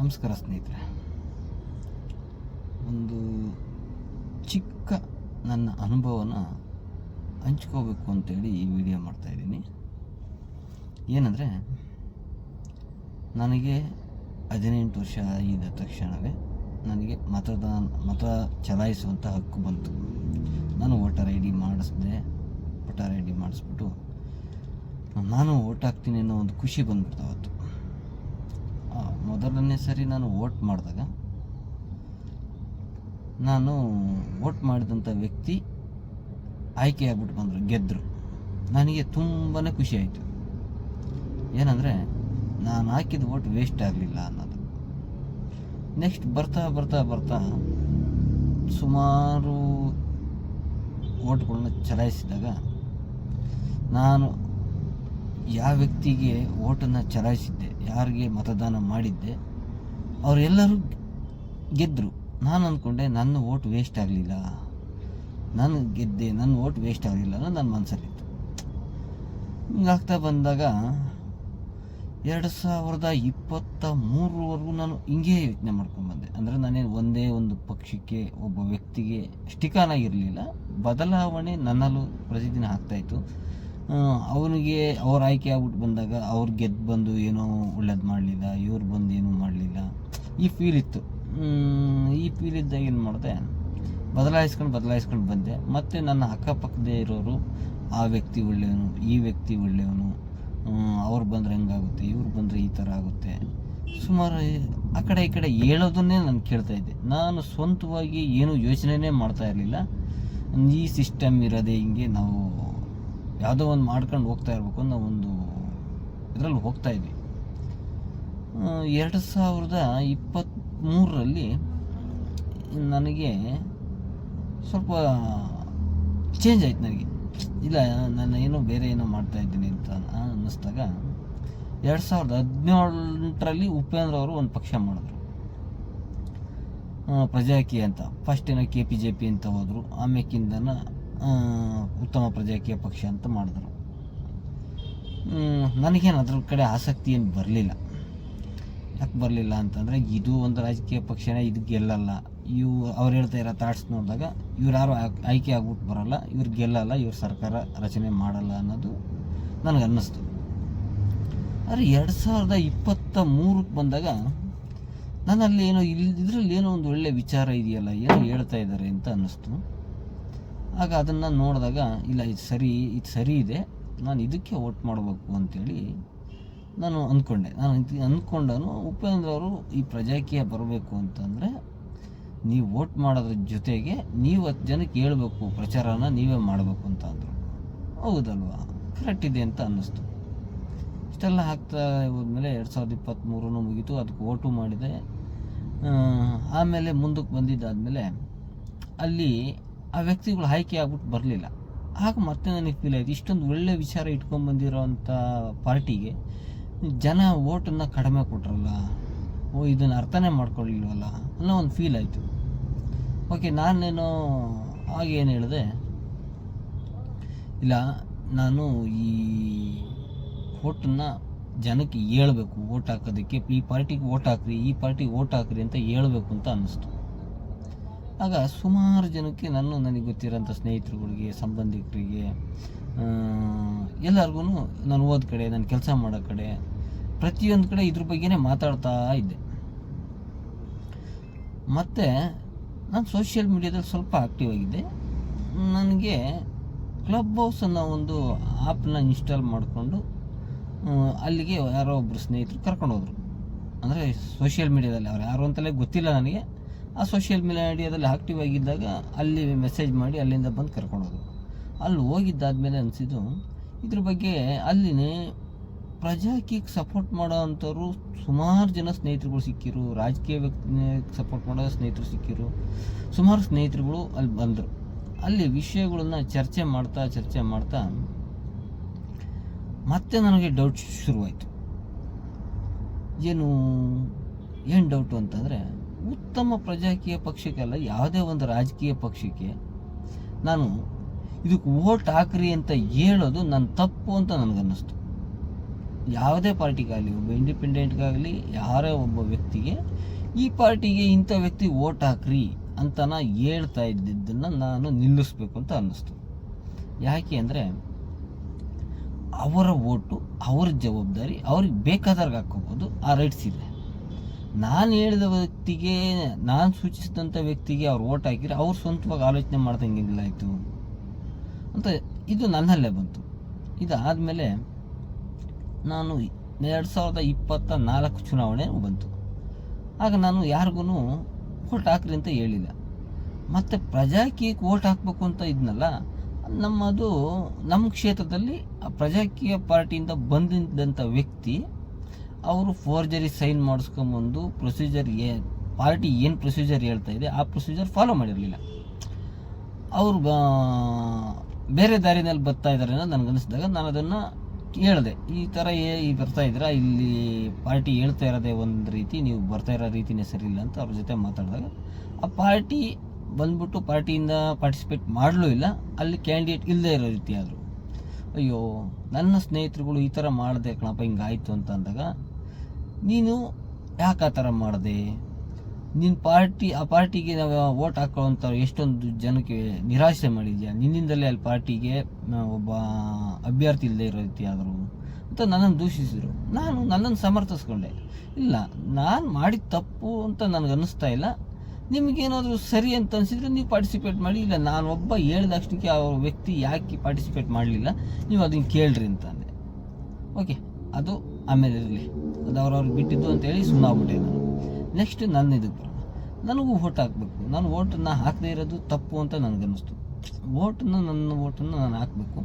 ನಮಸ್ಕಾರ ಸ್ನೇಹಿತರೆ. ಒಂದು ಚಿಕ್ಕ ನನ್ನ ಅನುಭವನ ಹಂಚ್ಕೋಬೇಕು ಅಂತೇಳಿ ಈ ವಿಡಿಯೋ ಮಾಡ್ತಾಯಿದ್ದೀನಿ ಏನಂದರೆ, ನನಗೆ ಹದಿನೆಂಟು ವರ್ಷ ಆಗಿದ ತಕ್ಷಣವೇ ನನಗೆ ಮತದಾನ, ಮತ ಚಲಾಯಿಸುವಂಥ ಹಕ್ಕು ಬಂತು. ನಾನು ವೋಟರ್ ಐ ಡಿ ಮಾಡಿಸಿದೆ, ವೋಟರ್ ಐ ಡಿ ಮಾಡಿಸ್ಬಿಟ್ಟು ನಾನು ವೋಟ್ ಹಾಕ್ತೀನಿ ಅನ್ನೋ ಒಂದು ಖುಷಿ ಬಂದ್ಬಿಡ್ತು ಅವತ್ತು. ಮೊದಲನೇ ಸರಿ ನಾನು ವೋಟ್ ಮಾಡಿದಾಗ, ನಾನು ವೋಟ್ ಮಾಡಿದಂಥ ವ್ಯಕ್ತಿ ಆಯ್ಕೆ ಆಗ್ಬಿಟ್ಟು ಬಂದರು ಗೆದ್ದರು ನನಗೆ ತುಂಬಾ ಖುಷಿ ಆಯಿತು. ಏನಂದರೆ, ನಾನು ಹಾಕಿದ ವೋಟ್ ವೇಸ್ಟ್ ಆಗಲಿಲ್ಲ ಅನ್ನೋದು. ನೆಕ್ಸ್ಟ್ ಬರ್ತಾ ಬರ್ತಾ ಬರ್ತಾ ಸುಮಾರು ವೋಟ್ಗಳನ್ನ ಚಲಾಯಿಸಿದಾಗ, ನಾನು ಯಾವ ವ್ಯಕ್ತಿಗೆ ವೋಟನ್ನು ಚಲಾಯಿಸಿದ್ದೆ ಯಾರಿಗೆ ಮತದಾನ ಮಾಡಿದ್ದೆ, ಅವರೆಲ್ಲರೂ ಗೆದ್ದರು ನಾನು ಅಂದ್ಕೊಂಡೆ ನನ್ನ ಓಟ್ ವೇಸ್ಟ್ ಆಗಲಿಲ್ಲ. ನಾನು ಗೆದ್ದೆ, ನನ್ನ ಓಟ್ ವೇಸ್ಟ್ ಆಗಲಿಲ್ಲ ಅನ್ನೋ ನನ್ನ ಮನಸ್ಸಲ್ಲಿತ್ತು ಹಿಂಗಾಗ್ತಾ ಬಂದಾಗ ಎರಡು ಸಾವಿರದ ಇಪ್ಪತ್ತ ಮೂರವರೆಗೂ ನಾನು ಹಿಂಗೇ ಯೋಚನೆ ಮಾಡ್ಕೊಂಡ್ಬಂದೆ ಅಂದರೆ ನಾನೇನು ಒಂದೇ ಒಂದು ಪಕ್ಷಕ್ಕೆ, ಒಬ್ಬ ವ್ಯಕ್ತಿಗೆ ಸ್ಟಿಕಾನಾಗಿರಲಿಲ್ಲ. ಬದಲಾವಣೆ ನನ್ನಲ್ಲೂ ಪ್ರತಿದಿನ ಆಗ್ತಾಯಿತ್ತು ಅವನಿಗೆ ಅವ್ರು ಆಯ್ಕೆ ಆಗ್ಬಿಟ್ಟು ಬಂದಾಗ ಅವ್ರು ಗೆದ್ದು ಬಂದು ಏನೋ ಒಳ್ಳೇದು ಮಾಡಲಿಲ್ಲ, ಇವ್ರು ಬಂದು ಏನೂ ಮಾಡಲಿಲ್ಲ. ಈ ಫೀಲ್ ಇತ್ತು. ಈ ಫೀಲ್ ಇದ್ದಾಗ ಏನು ಮಾಡಿದೆ? ಬದಲಾಯಿಸ್ಕೊಂಡು ಬದಲಾಯಿಸ್ಕೊಂಡು ಬಂದೆ. ಮತ್ತು ನನ್ನ ಅಕ್ಕಪಕ್ಕದೇ ಇರೋರು, ಆ ವ್ಯಕ್ತಿ ಒಳ್ಳೆಯವನು, ಈ ವ್ಯಕ್ತಿ ಒಳ್ಳೆಯವನು ಅವ್ರು ಬಂದರೆ ಹೆಂಗಾಗುತ್ತೆ, ಇವ್ರು ಬಂದರೆ ಈ ಥರ ಆಗುತ್ತೆ. ಸುಮಾರು ಆ ಕಡೆ ಈ ಕಡೆ ಹೇಳೋದನ್ನೇ ನಾನು ಕೇಳ್ತಾ ಇದ್ದೆ. ನಾನು ಸ್ವಂತವಾಗಿ ಏನು ಯೋಚನೆನೇ ಮಾಡ್ತಾ ಇರಲಿಲ್ಲ. ಈ ಸಿಸ್ಟಮ್ ಇರೋದೇ ಹಿಂಗೆ ನಾವು ಯಾವುದೋ ಒಂದು ಮಾಡ್ಕೊಂಡು ಹೋಗ್ತಾ ಇರಬೇಕು ಅನ್ನೋ ಒಂದು ಇದರಲ್ಲಿ ಹೋಗ್ತಾ ಇದ್ವಿ. ಎರಡು ಸಾವಿರದ ಇಪ್ಪತ್ತ್ಮೂರರಲ್ಲಿ ನನಗೆ ಸ್ವಲ್ಪ ಚೇಂಜ್ ಆಯ್ತು ನನಗೆ. ಇಲ್ಲ, ನಾನು ಏನೋ ಬೇರೆ ಏನೋ ಮಾಡ್ತಾ ಇದ್ದೀನಿ ಅಂತ ಅನ್ನಿಸ್ದಾಗ ಎರಡು ಸಾವಿರದ ಹದಿನೇಳರಲ್ಲಿ ಉಪೇಂದ್ರ ಅವರು ಒಂದು ಪಕ್ಷ ಮಾಡಿದ್ರು. ಪ್ರಜಾಕಿ ಅಂತ. ಫಸ್ಟ್ ಏನೋ ಕೆ ಪಿ ಜೆ ಪಿ ಅಂತ ಹೋದರು. ಆಮೇಕಿಂದನ ಉತ್ತಮ ಪ್ರಜಾಕೀಯ ಪಕ್ಷ ಅಂತ ಮಾಡಿದ್ರು. ನನಗೇನು ಅದ್ರ ಕಡೆ ಆಸಕ್ತಿ ಏನು ಬರಲಿಲ್ಲ. ಯಾಕೆ ಬರಲಿಲ್ಲ ಅಂತಂದರೆ ಇದು ಒಂದು ರಾಜಕೀಯ ಪಕ್ಷನೇ ಇದು ಗೆಲ್ಲಲ್ಲ. ಇವು ಅವ್ರು ಹೇಳ್ತಾ ಇರೋ ಥಾಟ್ಸ್ ನೋಡಿದಾಗ ಇವ್ರು ಯಾರು ಆಯ್ಕೆ- ಆಗ್ಬಿಟ್ಟು ಬರೋಲ್ಲ, ಇವ್ರು ಗೆಲ್ಲಲ್ಲ, ಇವ್ರು ಸರ್ಕಾರ ರಚನೆ ಮಾಡಲ್ಲ ಅನ್ನೋದು ನನಗೆ ಅನ್ನಿಸ್ತು ಆದರೆ ಎರಡು ಸಾವಿರದ ಇಪ್ಪತ್ತ ಮೂರಕ್ಕೆ ಬಂದಾಗ ನನ್ನಲ್ಲಿ ಏನೋ ಇಲ್ಲಿ ಏನೋ ಒಂದು ಒಳ್ಳೆಯ ವಿಚಾರ ಇದೆಯಲ್ಲ, ಏನೋ ಹೇಳ್ತಾ ಇದ್ದಾರೆ ಅಂತ ಅನ್ನಿಸ್ತು. ಆಗ ಅದನ್ನು ನೋಡಿದಾಗ, ಇಲ್ಲ, ಇದು ಸರಿ ಇದು ಸರಿ ಇದೆ, ನಾನು ಇದಕ್ಕೆ ವೋಟ್ ಮಾಡಬೇಕು ಅಂತೇಳಿ ನಾನು ಅಂದ್ಕೊಂಡೆ. ನಾನು ಇದು ಅಂದ್ಕೊಂಡನು ಉಪೇಂದ್ರ ಅವರು ಈ ಪ್ರಜಾಕೀಯ ಬರಬೇಕು ಅಂತಂದರೆ, ನೀವು ವೋಟ್ ಮಾಡೋದ್ರ ಜೊತೆಗೆ ನೀವು ಹತ್ತು ಜನಕ್ಕೆ ಹೇಳಬೇಕು, ಪ್ರಚಾರನ ನೀವೇ ಮಾಡಬೇಕು ಅಂತ ಅಂದರು. ಹೌದಲ್ವಾ? ಕರೆಕ್ಟ್ ಇದೆ ಅಂತ ಅನ್ನಿಸ್ತು. ಇಷ್ಟೆಲ್ಲ ಹಾಕ್ತಾ ಹೋದ್ಮೇಲೆ ಎರಡು ಸಾವಿರದ ಇಪ್ಪತ್ತ್ಮೂರೂ ಮುಗೀತು, ಅದಕ್ಕೆ ಓಟು ಮಾಡಿದೆ. ಆಮೇಲೆ ಮುಂದಕ್ಕೆ ಬಂದಿದ್ದಾದಮೇಲೆ ಅಲ್ಲಿ ಆ ವ್ಯಕ್ತಿಗಳು ಆಯ್ಕೆ ಆಗ್ಬಿಟ್ಟು ಬರಲಿಲ್ಲ. ಆಗ ಮತ್ತೆ ನನಗೆ ಫೀಲ್ ಆಯಿತು, ಇಷ್ಟೊಂದು ಒಳ್ಳೆ ವಿಚಾರ ಇಟ್ಕೊಂಡ್ಬಂದಿರೋವಂಥ ಪಾರ್ಟಿಗೆ ಜನ ಓಟನ್ನು ಕಡಿಮೆ ಕೊಟ್ರಲ್ಲ, ಓ, ಇದನ್ನು ಅರ್ಥನೇ ಮಾಡ್ಕೊಳ್ಳಿಲ್ವಲ್ಲ ಅನ್ನೋ ಒಂದು ಫೀಲ್ ಆಯಿತು. ಓಕೆ ನಾನೇನೋ ಆಗೇನು ಹೇಳಿದೆ, ಇಲ್ಲ, ನಾನು ಈ ಓಟನ್ನು ಜನಕ್ಕೆ ಹೇಳಬೇಕು ಓಟ್ ಹಾಕೋದಕ್ಕೆ, ಈ ಪಾರ್ಟಿಗೆ ಓಟ್ ಹಾಕ್ರಿ, ಈ ಪಾರ್ಟಿಗೆ ಓಟ್ ಹಾಕ್ರಿ ಅಂತ ಹೇಳಬೇಕು ಅಂತ ಅನ್ನಿಸ್ತು. ಆಗ ಸುಮಾರು ಜನಕ್ಕೆ ನಾನು ನನಗೆ ಗೊತ್ತಿರೋಂಥ ಸ್ನೇಹಿತರುಗಳಿಗೆ, ಸಂಬಂಧಿಕರಿಗೆ ಎಲ್ಲರಿಗೂ ನಾನು ಓದೋ ಕಡೆ, ನಾನು ಕೆಲಸ ಮಾಡೋ ಕಡೆ ಪ್ರತಿಯೊಂದು ಕಡೆ ಇದ್ರ ಬಗ್ಗೆನೇ ಮಾತಾಡ್ತಾ ಇದ್ದೆ. ಮತ್ತು ನಾನು ಸೋಷಿಯಲ್ ಮೀಡ್ಯಾದಲ್ಲಿ ಸ್ವಲ್ಪ ಆ್ಯಕ್ಟಿವ್ ಆಗಿದ್ದೆ. ನನಗೆ ಕ್ಲಬ್ ಹೌಸ್ ಅನ್ನೋ ಒಂದು ಆ್ಯಪ್ನ ಇನ್ಸ್ಟಾಲ್ ಮಾಡಿಕೊಂಡು ಅಲ್ಲಿಗೆ ಯಾರೋ ಒಬ್ಬರು ಸ್ನೇಹಿತರು ಕರ್ಕೊಂಡು ಹೋದರು ಅಂದರೆ ಸೋಷಿಯಲ್ ಮೀಡ್ಯಾದಲ್ಲಿ ಅವ್ರು ಯಾರು ಅಂತಲೇ ಗೊತ್ತಿಲ್ಲ ನನಗೆ. ಆ ಸೋಷಿಯಲ್ ಮೀಡಿಯಾದಲ್ಲಿ ಆ್ಯಕ್ಟಿವ್ ಆಗಿದ್ದಾಗ ಅಲ್ಲಿ ಮೆಸೇಜ್ ಮಾಡಿ ಅಲ್ಲಿಂದ ಬಂದು ಕರ್ಕೊಂಡು ಅಲ್ಲಿ ಹೋಗಿದ್ದಾದ್ಮೇಲೆ ಅನಿಸಿದ್ದು, ಇದ್ರ ಬಗ್ಗೆ ಅಲ್ಲಿನೇ ಪ್ರಜಾಕೀಯಕ್ಕೆ ಸಪೋರ್ಟ್ ಮಾಡೋ ಅಂಥವ್ರು ಸುಮಾರು ಜನ ಸ್ನೇಹಿತರುಗಳು ಸಿಕ್ಕಿರು, ರಾಜಕೀಯ ವ್ಯಕ್ತಿ ಸಪೋರ್ಟ್ ಮಾಡೋ ಸ್ನೇಹಿತರು ಸಿಕ್ಕಿರು, ಸುಮಾರು ಸ್ನೇಹಿತರುಗಳು ಅಲ್ಲಿ ಬಂದರು. ಅಲ್ಲಿ ವಿಷಯಗಳನ್ನ ಚರ್ಚೆ ಮಾಡ್ತಾ ಚರ್ಚೆ ಮಾಡ್ತಾ ಮತ್ತೆ ನನಗೆ ಡೌಟ್ ಶುರುವಾಯಿತು. ಏನು ಏನು ಡೌಟು ಅಂತಂದರೆ ಉತ್ತಮ ಪ್ರಜಾಕೀಯ ಪಕ್ಷಕ್ಕೆಲ್ಲ ಯಾವುದೇ ಒಂದು ರಾಜಕೀಯ ಪಕ್ಷಕ್ಕೆ ನಾನು ಇದಕ್ಕೆ ಓಟ್ ಹಾಕ್ರಿ ಅಂತ ಹೇಳೋದು ನನ್ನ ತಪ್ಪು ಅಂತ ನನಗನ್ನಿಸ್ತು. ಯಾವುದೇ ಪಾರ್ಟಿಗಾಗಲಿ, ಒಬ್ಬ ಇಂಡಿಪೆಂಡೆಂಟ್ಗಾಗಲಿ, ಯಾರೇ ಒಬ್ಬ ವ್ಯಕ್ತಿಗೆ ಈ ಪಾರ್ಟಿಗೆ ಇಂಥ ವ್ಯಕ್ತಿ ಓಟ್ ಹಾಕ್ರಿ ಅಂತ ನಾ ಹೇಳ್ತಾ ಇದ್ದಿದ್ದನ್ನು ನಾನು ನಿಲ್ಲಿಸ್ಬೇಕು ಅಂತ ಅನ್ನಿಸ್ತು. ಯಾಕೆ ಅಂದರೆ ಅವರ ಓಟು ಅವ್ರ ಜವಾಬ್ದಾರಿ, ಅವ್ರಿಗೆ ಬೇಕಾದಾಗ ಹಾಕ್ಕೋಬೋದು, ಆ ರೈಟ್ಸ್ ಇದೆ ನಾನು ಹೇಳಿದ ವ್ಯಕ್ತಿಗೆ, ನಾನು ಸೂಚಿಸಿದಂಥ ವ್ಯಕ್ತಿಗೆ ಅವ್ರು ಓಟ್ ಹಾಕಿದ್ರೆ ಅವ್ರು ಸ್ವಂತವಾಗಿ ಆಲೋಚನೆ ಮಾಡ್ದಂಗಿಲ್ಲ ಆಯಿತು. ಅಂತ ಇದು ನನ್ನಲ್ಲೇ ಬಂತು. ಇದಾದಮೇಲೆ ನಾನು ಎರಡು ಸಾವಿರದ ಇಪ್ಪತ್ತ ನಾಲ್ಕು ಚುನಾವಣೆ ಬಂತು. ಆಗ ನಾನು ಯಾರಿಗೂ ಓಟ್ ಹಾಕ್ರಿ ಅಂತ ಹೇಳಿಲ್ಲ. ಮತ್ತು ಪ್ರಜಾಕೀಯಕ್ಕೆ ಓಟ್ ಹಾಕಬೇಕು ಅಂತ ಇದ್ನಲ್ಲ, ನಮ್ಮದು ನಮ್ಮ ಕ್ಷೇತ್ರದಲ್ಲಿ ಪ್ರಜಾಕೀಯ ಪಾರ್ಟಿಯಿಂದ ಬಂದಿದ್ದಂಥ ವ್ಯಕ್ತಿ ಅವರು ಫೋರ್ಜರಿ ಸೈನ್ ಮಾಡಿಸ್ಕೊಂಬಂದು ಪ್ರೊಸೀಜರ್ ಏ ಪಾರ್ಟಿ ಏನು ಪ್ರೊಸೀಜರ್ ಹೇಳ್ತಾ ಇದೆ, ಆ ಪ್ರೊಸೀಜರ್ ಫಾಲೋ ಮಾಡಿರಲಿಲ್ಲ. ಅವರು ಬೇರೆ ದಾರಿನಲ್ಲಿ ಬರ್ತಾ ಇದ್ದಾರೆ ಅನ್ನೋದು ನನಗನ್ನಿಸಿದಾಗ ನಾನು ಅದನ್ನು ಹೇಳಿದೆ. ಈ ಥರ ಏ, ಈ ಬರ್ತಾ ಇದ್ದೀರಾ ಇಲ್ಲಿ ಪಾರ್ಟಿ ಹೇಳ್ತಾ ಇರೋದೇ ಒಂದು ರೀತಿ, ನೀವು ಬರ್ತಾ ಇರೋ ರೀತಿನೇ ಸರಿ ಇಲ್ಲ ಅಂತ ಅವ್ರ ಜೊತೆ ಮಾತಾಡಿದಾಗ ಆ ಪಾರ್ಟಿ ಬಂದ್ಬಿಟ್ಟು ಪಾರ್ಟಿಯಿಂದ ಪಾರ್ಟಿಸಿಪೇಟ್ ಮಾಡಲೂ ಇಲ್ಲ, ಅಲ್ಲಿ ಕ್ಯಾಂಡಿಡೇಟ್ ಇಲ್ಲದೆ ಇರೋ ರೀತಿ ಆದರು. ಅಯ್ಯೋ, ನನ್ನ ಸ್ನೇಹಿತರುಗಳು ಈ ಥರ ಮಾಡಿದೆ ಕಣಪ್ಪ, ಹಿಂಗಾಯಿತು ಅಂತ ಅಂದಾಗ ನೀನು ಯಾಕೆ ಆ ಥರ ಮಾಡಿದೆ? ನಿನ್ನ ಪಾರ್ಟಿ, ಆ ಪಾರ್ಟಿಗೆ ನಾವು ವೋಟ್ ಹಾಕೊಳ್ಳೋಂಥ ಎಷ್ಟೊಂದು ಜನಕ್ಕೆ ನಿರಾಶೆ ಮಾಡಿದ್ಯಾ? ನಿನ್ನಿಂದಲೇ ಅಲ್ಲಿ ಪಾರ್ಟಿಗೆ ಒಬ್ಬ ಅಭ್ಯರ್ಥಿ ಇಲ್ಲದೆ ಇರೋ ರೀತಿಯಾದರೂ ಅಂತ ನನ್ನನ್ನು ದೂಷಿಸಿದರು. ನಾನು ನನ್ನನ್ನು ಸಮರ್ಥಿಸ್ಕೊಂಡೆ. ಇಲ್ಲ, ನಾನು ಮಾಡಿದ ತಪ್ಪು ಅಂತ ನನಗೆ ಅನ್ನಿಸ್ತಾ ಇಲ್ಲ. ನಿಮಗೇನಾದರೂ ಸರಿ ಅಂತ ಅನಿಸಿದ್ರೆ ನೀವು ಪಾರ್ಟಿಸಿಪೇಟ್ ಮಾಡಿ. ಇಲ್ಲ, ನಾನು ಒಬ್ಬ ಹೇಳಿದಷ್ಟಕ್ಕೆ ಆ ವ್ಯಕ್ತಿ ಯಾಕೆ ಪಾರ್ಟಿಸಿಪೇಟ್ ಮಾಡಲಿಲ್ಲ? ನೀವು ಅದನ್ನು ಕೇಳ್ರಿ ಅಂತಂದೆ ಓಕೆ ಅದು ಆಮೇಲೆ ಇರಲಿ. ಅದು ಅವ್ರವ್ರಿಗೆ ಬಿಟ್ಟಿದ್ದು ಅಂತೇಳಿ ಸುಮ್ಮನಾಗ್ಬಿಟ್ಟೆ ನಾನು ನೆಕ್ಸ್ಟ್ ನನ್ನ ಇದಕ್ಕೆ ಬರೋಣ. ನನಗೂ ವೋಟ್ ಹಾಕಬೇಕು. ನಾನು ಓಟನ್ನು ಹಾಕದೇ ಇರೋದು ತಪ್ಪು ಅಂತ ನನಗನ್ನಿಸ್ತು. ಓಟನ್ನು ನನ್ನ ಓಟನ್ನು ನಾನು ಹಾಕಬೇಕು.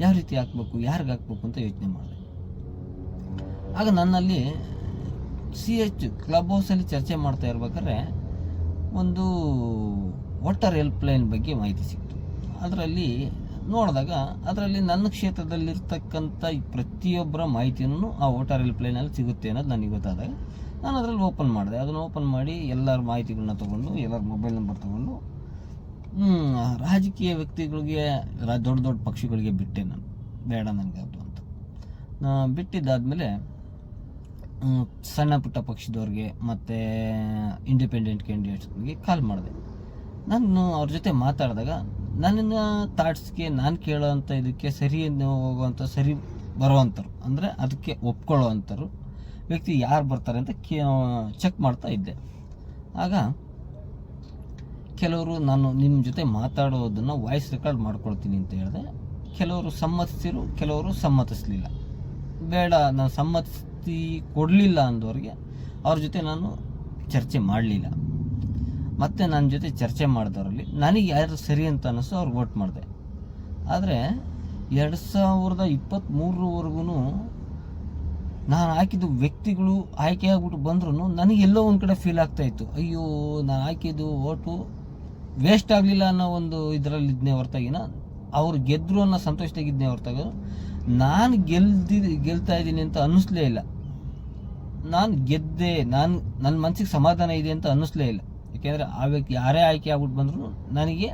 ಯಾವ ರೀತಿ ಹಾಕಬೇಕು? ಯಾರಿಗೆ ಹಾಕಬೇಕು ಅಂತ ಯೋಚನೆ ಮಾಡಿದೆ. ಆಗ ನನ್ನಲ್ಲಿ ಸಿ ಎಚ್ ಕ್ಲಬ್ ಹೌಸಲ್ಲಿ ಚರ್ಚೆ ಮಾಡ್ತಾ ಇರ್ಬೇಕಾದ್ರೆ ಒಂದು ವಾಟರ್ ಹೆಲ್ಪ್ಲೈನ್ ಬಗ್ಗೆ ಮಾಹಿತಿ ಸಿಕ್ತು. ಅದರಲ್ಲಿ ನೋಡಿದಾಗ ಅದರಲ್ಲಿ ನನ್ನ ಕ್ಷೇತ್ರದಲ್ಲಿರ್ತಕ್ಕಂಥ ಪ್ರತಿಯೊಬ್ಬರ ಮಾಹಿತಿಯನ್ನು ಆ ವಾಟರ್ ಹೆಲ್ಪ್ಲೈನಲ್ಲಿ ಸಿಗುತ್ತೆ ಅನ್ನೋದು ನನಗೆ ಗೊತ್ತಾದಾಗ ನಾನು ಅದರಲ್ಲಿ ಓಪನ್ ಮಾಡಿದೆ. ಅದನ್ನು ಓಪನ್ ಮಾಡಿ ಎಲ್ಲರ ಮಾಹಿತಿಗಳನ್ನ ತೊಗೊಂಡು, ಎಲ್ಲರ ಮೊಬೈಲ್ ನಂಬರ್ ತೊಗೊಂಡು ರಾಜಕೀಯ ವ್ಯಕ್ತಿಗಳಿಗೆ, ರಾ- ದೊಡ್ಡ ದೊಡ್ಡ ಪಕ್ಷಿಗಳಿಗೆ ಬಿಟ್ಟೆ ನಾನು. ಬೇಡ ನನಗೆ ಅದು ಅಂತ. ಬಿಟ್ಟಿದ್ದಾದಮೇಲೆ ಸಣ್ಣ ಪುಟ್ಟ ಪಕ್ಷದವ್ರಿಗೆ ಮತ್ತು ಇಂಡಿಪೆಂಡೆಂಟ್ ಕ್ಯಾಂಡಿಡೇಟ್ಸ್ಗಳಿಗೆ ಕಾಲ್ ಮಾಡಿದೆ. ನಾನು ಅವ್ರ ಜೊತೆ ಮಾತಾಡಿದಾಗ ನನ್ನ ಥಾಟ್ಸ್ಗೆ ನಾನು ಕೇಳೋವಂಥ ಇದಕ್ಕೆ ಸರಿ ಹೋಗುವಂಥ ಸರಿ ಬರುವಂಥರು ಅಂದರೆ ಅದಕ್ಕೆ ಒಪ್ಕೊಳ್ಳುವಂಥರು ವ್ಯಕ್ತಿ ಯಾರು ಬರ್ತಾರೆ ಅಂತ ಕೇ ಚೆಕ್ ಮಾಡ್ತಾ ಇದ್ದೆ. ಆಗ ಕೆಲವರು ನಾನು ನಿಮ್ಮ ಜೊತೆ ಮಾತಾಡೋದನ್ನು ವಾಯ್ಸ್ ರೆಕಾರ್ಡ್ ಮಾಡ್ಕೊಳ್ತೀನಿ ಅಂತ ಹೇಳಿದೆ. ಕೆಲವರು ಸಮ್ಮತಿಸಿರು ಕೆಲವರು ಸಮ್ಮತಿಸಲಿಲ್ಲ. ಬೇಡ, ನಾನು ಸಮ್ಮತಿ ಕೊಡಲಿಲ್ಲ ಅಂದವ್ರಿಗೆ ಅವ್ರ ಜೊತೆ ನಾನು ಚರ್ಚೆ ಮಾಡಲಿಲ್ಲ. ಮತ್ತೆ ನನ್ನ ಜೊತೆ ಚರ್ಚೆ ಮಾಡಿದವರಲ್ಲಿ ನನಗೆ ಯಾರು ಸರಿ ಅಂತ ಅನ್ನಿಸ್ತು ಅವ್ರಿಗೆ ವೋಟ್ ಮಾಡಿದೆ. ಆದರೆ ಎರಡು ಸಾವಿರದ ಇಪ್ಪತ್ತ್ಮೂರರವರೆಗೂ ನಾನು ಹಾಕಿದ್ದು ವ್ಯಕ್ತಿಗಳು ಆಯ್ಕೆ ಆಗ್ಬಿಟ್ಟು ಬಂದ್ರೂ ನನಗೆ ಎಲ್ಲೋ ಒಂದು ಕಡೆ ಫೀಲ್ ಆಗ್ತಾ ಇತ್ತು. ಅಯ್ಯೋ, ನಾನು ಹಾಕಿದ್ದು ಓಟು ವೇಸ್ಟ್ ಆಗಲಿಲ್ಲ ಅನ್ನೋ ಒಂದು ಇದರಲ್ಲಿ ಹೊರತಾಗಿನ, ಅವ್ರು ಗೆದ್ದರು ಅನ್ನೋ ಸಂತೋಷದಾಗಿದ್ನೇ ಹೊರತಾಗ ನಾನು ಗೆಲ್ದಿ, ಗೆಲ್ತಾ ಇದ್ದೀನಿ ಅಂತ ಅನ್ನಿಸ್ಲೇ ಇಲ್ಲ. ನಾನು ಗೆದ್ದೆ, ನಾನು ನನ್ನ ಮನಸ್ಸಿಗೆ ಸಮಾಧಾನ ಇದೆ ಅಂತ ಅನ್ನಿಸ್ಲೇ ಇಲ್ಲ. ಯಾಕೆಂದರೆ ಆ ವ್ಯಕ್ತಿ ಯಾರೇ ಆಯ್ಕೆ ಆಗ್ಬಿಟ್ಟು ಬಂದರೂ ನನಗೆ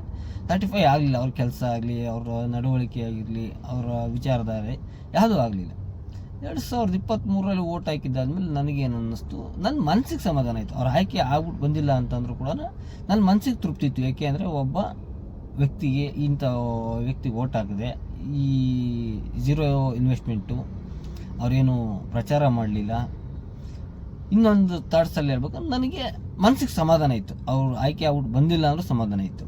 ಸರ್ಟಿಫೈ ಆಗಲಿಲ್ಲ ಅವ್ರ ಕೆಲಸ ಆಗಲಿ, ಅವರ ನಡವಳಿಕೆ ಆಗಿರಲಿ ಅವರ ವಿಚಾರಧಾರೆ ಯಾವುದೂ ಆಗಲಿಲ್ಲ. ಎರಡು ಸಾವಿರದ ಇಪ್ಪತ್ತ್ಮೂರರಲ್ಲಿ ಓಟ್ ಹಾಕಿದ್ದಾದ್ಮೇಲೆ ನನಗೇನು ಅನ್ನಿಸ್ತು ನನ್ನ ಮನಸ್ಸಿಗೆ ಸಮಾಧಾನ ಆಯಿತು. ಅವ್ರ ಆಯ್ಕೆ ಆಗ್ಬಿಟ್ಟು ಬಂದಿಲ್ಲ ಅಂತಂದ್ರೂ ಕೂಡ ನನ್ನ ಮನಸ್ಸಿಗೆ ತೃಪ್ತಿ ಇತ್ತು. ಯಾಕೆ ಅಂದರೆ ಒಬ್ಬ ವ್ಯಕ್ತಿಗೆ ಇಂಥ ವ್ಯಕ್ತಿಗೆ ಓಟ್ ಹಾಕಿದೆ ಈ ಝೀರೋ ಇನ್ವೆಸ್ಟ್ಮೆಂಟು, ಅವರೇನು ಪ್ರಚಾರ ಮಾಡಲಿಲ್ಲ, ಇನ್ನೊಂದು ಥಾಟ್ಸಲ್ಲಿ ಹೇಳ್ಬೇಕಂದ್ರೆ ನನಗೆ ಮನಸ್ಸಿಗೆ ಸಮಾಧಾನ ಇತ್ತು. ಅವ್ರು ಆಯ್ಕೆ ಆಗ್ಬಿಟ್ಟು ಬಂದಿಲ್ಲ ಅಂದ್ರೂ ಸಮಾಧಾನ ಇತ್ತು.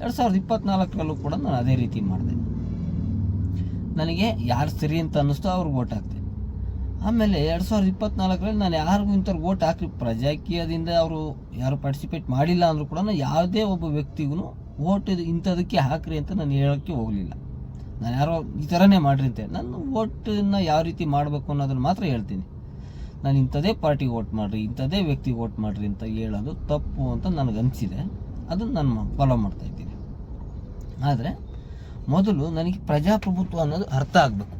ಎರಡು ಸಾವಿರದ ಇಪ್ಪತ್ನಾಲ್ಕರಲ್ಲೂ ಕೂಡ ನಾನು ಅದೇ ರೀತಿ ಮಾಡಿದೆ. ನನಗೆ ಯಾರು ಸರಿ ಅಂತ ಅನ್ನಿಸ್ತೋ, ಅವ್ರಿಗೆ ಓಟ್ ಹಾಕ್ತೆ ಆಮೇಲೆ ಎರಡು ಸಾವಿರದ ಇಪ್ಪತ್ನಾಲ್ಕರಲ್ಲಿ ನಾನು ಯಾರಿಗೂ ಇಂಥವ್ರಿಗೆ ಓಟ್ ಹಾಕಿ ಪ್ರಜಾಕೀಯದಿಂದ ಅವರು ಯಾರು ಪಾರ್ಟಿಸಿಪೇಟ್ ಮಾಡಿಲ್ಲ ಅಂದರೂ ಕೂಡ ನಾನು ಯಾವುದೇ ಒಬ್ಬ ವ್ಯಕ್ತಿಗೂ ಓಟ್ ಇಂಥದಕ್ಕೆ ಹಾಕ್ರಿ ಅಂತ ನಾನು ಹೇಳೋಕ್ಕೆ ಹೋಗಲಿಲ್ಲ. ನಾನು ಯಾರೋ ಈ ಥರನೇ ಮಾಡ್ರಿ ಅಂತ ನಾನು ಓಟನ್ನು ಯಾವ ರೀತಿ ಮಾಡಬೇಕು ಅನ್ನೋದನ್ನು ಮಾತ್ರ ಹೇಳ್ತೀನಿ. ನಾನು ಇಂಥದೇ ಪಾರ್ಟಿಗೆ ವೋಟ್ ಮಾಡಿರಿ ಇಂಥದೇ ವ್ಯಕ್ತಿಗೆ ವೋಟ್ ಮಾಡಿರಿ ಅಂತ ಹೇಳೋದು ತಪ್ಪು ಅಂತ ನನಗೆ ಅನಿಸಿದೆ. ಅದನ್ನು ನಾನು ಫಾಲೋ ಮಾಡ್ತಾ ಇದ್ದೀನಿ. ಆದರೆ ಮೊದಲು ನನಗೆ ಪ್ರಜಾಪ್ರಭುತ್ವ ಅನ್ನೋದು ಅರ್ಥ ಆಗಬೇಕು.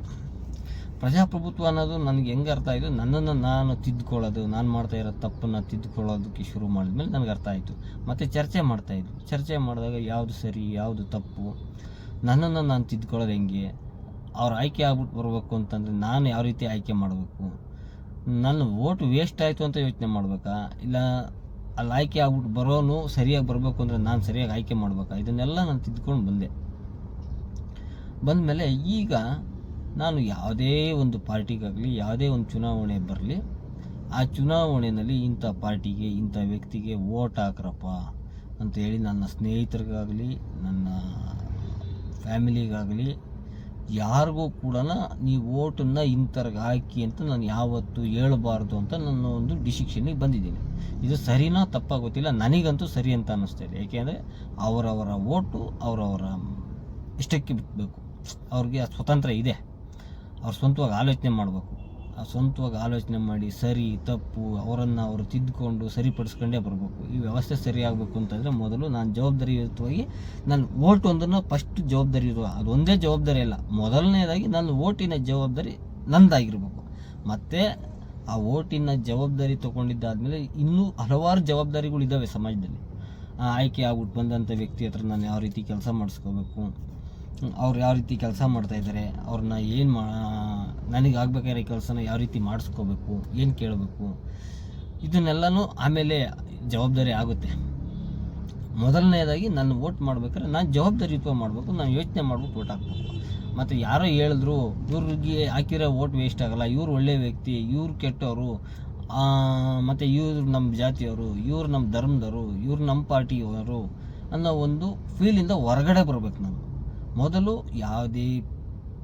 ಪ್ರಜಾಪ್ರಭುತ್ವ ಅನ್ನೋದು ನನಗೆ ಹೆಂಗೆ ಅರ್ಥ ಆಯಿತು? ನನ್ನನ್ನು ನಾನು ತಿದ್ದುಕೊಳ್ಳೋದು ನಾನು ಮಾಡ್ತಾ ಇರೋ ತಪ್ಪನ್ನು ತಿದ್ದುಕೊಳ್ಳೋದಕ್ಕೆ ಶುರು ಮಾಡಿದ್ಮೇಲೆ ನನಗೆ ಅರ್ಥ ಆಯಿತು. ಮತ್ತು ಚರ್ಚೆ ಮಾಡ್ತಾಯಿದ್ವಿ ಚರ್ಚೆ ಮಾಡಿದಾಗ ಯಾವುದು ಸರಿ, ಯಾವುದು ತಪ್ಪು? ನನ್ನನ್ನು ನಾನು ತಿದ್ದುಕೊಳ್ಳೋದು ಹೆಂಗೆ? ಅವ್ರು ಆಯ್ಕೆ ಆಗ್ಬಿಟ್ಟು ಬರಬೇಕು ಅಂತಂದರೆ ನಾನು ಯಾವ ರೀತಿ ಆಯ್ಕೆ ಮಾಡಬೇಕು? ನನ್ನ ಓಟ್ ವೇಸ್ಟ್ ಆಯಿತು ಅಂತ ಯೋಚನೆ ಮಾಡಬೇಕಾ? ಇಲ್ಲ, ಅಲ್ಲಿ ಆಯ್ಕೆ ಆಗ್ಬಿಟ್ಟು ಬರೋನು ಸರಿಯಾಗಿ ಬರಬೇಕು ಅಂದರೆ ನಾನು ಸರಿಯಾಗಿ ಆಯ್ಕೆ ಮಾಡಬೇಕಾ? ಇದನ್ನೆಲ್ಲ ನಾನು ತಿದ್ಕೊಂಡು ಬಂದೆ. ಬಂದಮೇಲೆ ಈಗ ನಾನು ಯಾವುದೇ ಒಂದು ಪಾರ್ಟಿಗಾಗಲಿ, ಯಾವುದೇ ಒಂದು ಚುನಾವಣೆ ಬರಲಿ, ಆ ಚುನಾವಣೆಯಲ್ಲಿ ಇಂಥ ಪಾರ್ಟಿಗೆ, ಇಂಥ ವ್ಯಕ್ತಿಗೆ ಓಟ್ ಹಾಕ್ರಪ್ಪ ಅಂತ ಹೇಳಿ ನನ್ನ ಸ್ನೇಹಿತರಿಗಾಗಲಿ, ನನ್ನ ಫ್ಯಾಮಿಲಿಗಾಗಲಿ ಯಾರಿಗೂ ಕೂಡ ನೀ ಓಟನ್ನು ಇಂಥರ್ಗೆ ಹಾಕಿ ಅಂತ ನಾನು ಯಾವತ್ತೂ ಹೇಳಬಾರ್ದು ಅಂತ ನನ್ನ ಒಂದು ಡಿಸಿಷನಿಗೆ ಬಂದಿದ್ದೀನಿ. ಇದು ಸರಿನಾ ತಪ್ಪಾಗ ಗೊತ್ತಿಲ್ಲ. ನನಗಂತೂ ಸರಿ ಅಂತ ಅನ್ನಿಸ್ತಾ ಇದೆ. ಏಕೆಂದರೆ ಅವರವರ ಓಟು ಅವರವರ ಇಷ್ಟಕ್ಕೆ ಬಿಟ್ಟಬೇಕು ಅವ್ರಿಗೆ ಸ್ವತಂತ್ರ ಇದೆ. ಅವ್ರು ಸ್ವಂತವಾಗಿ ಆಲೋಚನೆ ಮಾಡಬೇಕು. ಸ್ವಂತವಾಗಿ ಆಲೋಚನೆ ಮಾಡಿ ಸರಿ, ತಪ್ಪು, ಅವರನ್ನು ಅವರು ತಿದ್ದುಕೊಂಡು ಸರಿಪಡಿಸ್ಕೊಂಡೇ ಬರಬೇಕು. ಈ ವ್ಯವಸ್ಥೆ ಸರಿಯಾಗಬೇಕು ಅಂತಂದರೆ ಮೊದಲು ನಾನು ಜವಾಬ್ದಾರಿಯುತವಾಗಿ ನಾನು ಓಟ್ ಒಂದನ್ನು ಫಸ್ಟ್ ಜವಾಬ್ದಾರಿ ಇರುವ ಅದೊಂದೇ ಜವಾಬ್ದಾರಿ ಅಲ್ಲ, ಮೊದಲನೇದಾಗಿ ನನ್ನ ಓಟಿನ ಜವಾಬ್ದಾರಿ ನಂದಾಗಿರ್ಬೇಕು. ಮತ್ತು ಆ ಓಟಿನ ಜವಾಬ್ದಾರಿ ತೊಗೊಂಡಿದ್ದಾದಮೇಲೆ ಇನ್ನೂ ಹಲವಾರು ಜವಾಬ್ದಾರಿಗಳಿದ್ದಾವೆ ಸಮಾಜದಲ್ಲಿ. ಆಯ್ಕೆ ಆಗ್ಬಿಟ್ಟು ಬಂದಂಥ ವ್ಯಕ್ತಿ ಹತ್ರ ನಾನು ಯಾವ ರೀತಿ ಕೆಲಸ ಮಾಡಿಸ್ಕೋಬೇಕು? ಅವ್ರು ಯಾವ ರೀತಿ ಕೆಲಸ ಮಾಡ್ತಾ ಇದ್ದಾರೆ, ಅವ್ರನ್ನ ಏನು ಮಾ ನನಗೆ ಆಗ್ಬೇಕಾದ್ರೆ ಕೆಲಸನ ಯಾವ ರೀತಿ ಮಾಡಿಸ್ಕೋಬೇಕು, ಏನು ಕೇಳಬೇಕು, ಇದನ್ನೆಲ್ಲನೂ ಆಮೇಲೆ ಜವಾಬ್ದಾರಿ ಆಗುತ್ತೆ. ಮೊದಲನೇದಾಗಿ ನಾನು ವೋಟ್ ಮಾಡ್ಬೇಕಾದ್ರೆ ನಾನು ಜವಾಬ್ದಾರಿಯುತ ಮಾಡಬೇಕು, ನಾನು ಯೋಚನೆ ಮಾಡ್ಬಿಟ್ಟು ವೋಟ್ ಹಾಕ್ಬೇಕು. ಮತ್ತು ಯಾರೋ ಹೇಳಿದ್ರು, ಇವ್ರಿಗೆ ಹಾಕಿರೋ ವೋಟ್ ವೇಸ್ಟ್ ಆಗಲ್ಲ, ಇವ್ರು ಒಳ್ಳೆಯ ವ್ಯಕ್ತಿ, ಇವ್ರು ಕೆಟ್ಟವರು ಮತ್ತು ಇವರು ನಮ್ಮ ಜಾತಿಯವರು, ಇವ್ರು ನಮ್ಮ ಧರ್ಮದವರು, ಇವ್ರು ನಮ್ಮ ಪಾರ್ಟಿಯವರು ಅನ್ನೋ ಒಂದು ಫೀಲಿಂದ ಹೊರಗಡೆ ಬರಬೇಕು ನಾನು. ಮೊದಲು ಯಾವುದೇ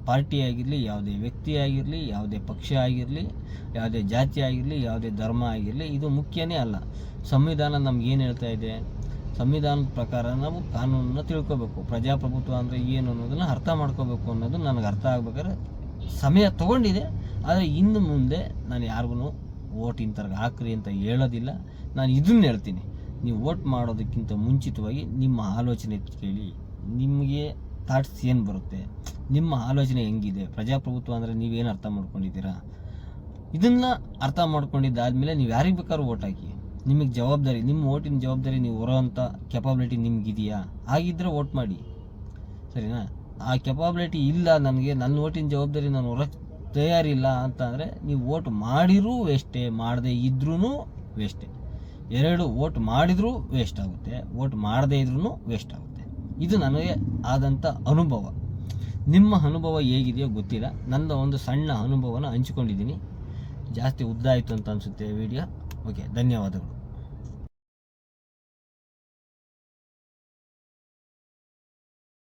ಪಾರ್ಟಿ ಆಗಿರಲಿ, ಯಾವುದೇ ವ್ಯಕ್ತಿ ಆಗಿರಲಿ, ಯಾವುದೇ ಪಕ್ಷ ಆಗಿರಲಿ, ಯಾವುದೇ ಜಾತಿ ಆಗಿರಲಿ, ಯಾವುದೇ ಧರ್ಮ ಆಗಿರಲಿ, ಇದು ಮುಖ್ಯನೇ ಅಲ್ಲ. ಸಂವಿಧಾನ ನಮ್ಗೆ ಏನು ಹೇಳ್ತಾ ಇದೆ? ಸಂವಿಧಾನದ ಪ್ರಕಾರ ನಾವು ಕಾನೂನನ್ನ ತಿಳ್ಕೊಬೇಕು. ಪ್ರಜಾಪ್ರಭುತ್ವ ಅಂದರೆ ಏನು ಅನ್ನೋದನ್ನು ಅರ್ಥ ಮಾಡ್ಕೋಬೇಕು ಅನ್ನೋದು ನನಗೆ ಅರ್ಥ ಆಗ್ಬೇಕಾದ್ರೆ ಸಮಯ ತಗೊಂಡಿದೆ. ಆದರೆ ಇನ್ನು ಮುಂದೆ ನಾನು ಯಾರಿಗೂ ಓಟ್ ಇಂಥರ್ಗೆ ಹಾಕ್ರಿ ಅಂತ ಹೇಳೋದಿಲ್ಲ. ನಾನು ಇದನ್ನ ಹೇಳ್ತೀನಿ. ನೀವು ಓಟ್ ಮಾಡೋದಕ್ಕಿಂತ ಮುಂಚಿತವಾಗಿ ನಿಮ್ಮ ಆಲೋಚನೆ ಕೇಳಿ. ನಿಮಗೆ ಥಾಟ್ಸ್ ಏನು ಬರುತ್ತೆ? ನಿಮ್ಮ ಆಲೋಚನೆ ಹೆಂಗಿದೆ? ಪ್ರಜಾಪ್ರಭುತ್ವ ಅಂದರೆ ನೀವೇನು ಅರ್ಥ ಮಾಡ್ಕೊಂಡಿದ್ದೀರಾ? ಇದನ್ನು ಅರ್ಥ ಮಾಡ್ಕೊಂಡಿದ್ದಾದಮೇಲೆ ನೀವು ಯಾರಿಗೆ ಬೇಕಾದ್ರೂ ಓಟ್ ಹಾಕಿ. ನಿಮಗೆ ಜವಾಬ್ದಾರಿ ನಿಮ್ಮ ಓಟಿನ ಜವಾಬ್ದಾರಿ ನೀವು ಹೊರೋವಂಥ ಕೆಪಾಬಿಲಿಟಿ ನಿಮಗಿದೆಯಾ? ಹಾಗಿದ್ದರೆ ವೋಟ್ ಮಾಡಿ. ಸರಿನಾ? ಆ ಕೆಪಾಬಿಲಿಟಿ ಇಲ್ಲ ನನಗೆ ನನ್ನ ಓಟಿನ ಜವಾಬ್ದಾರಿ ನಾನು ಹೊರಕ್ಕೆ ತಯಾರಿಲ್ಲ ಅಂತ ಅಂದರೆ ನೀವು ವೋಟ್ ಮಾಡಿರೂ ವೇಸ್ಟೇ ಮಾಡದೇ ಇದ್ರೂ ವೇಸ್ಟೇ ಎರಡು ವೋಟ್ ಮಾಡಿದರೂ ವೇಸ್ಟ್ ಆಗುತ್ತೆ. ವೋಟ್ ಮಾಡದೇ ಇದ್ರೂ ವೇಸ್ಟ್ ಆಗುತ್ತೆ. ಇದು ನನಗೆ ಆದಂಥ ಅನುಭವ. ನಿಮ್ಮ ಅನುಭವ ಹೇಗಿದೆಯೋ ಗೊತ್ತಿಲ್ಲ. ನನ್ನ ಒಂದು ಸಣ್ಣ ಅನುಭವನ ಹಂಚಿಕೊಂಡಿದ್ದೀನಿ. ಜಾಸ್ತಿ ಉದ್ದ ಆಯಿತು ಅಂತ ಅನಿಸುತ್ತೆ ವಿಡಿಯೋ ಓಕೆ ಧನ್ಯವಾದಗಳು.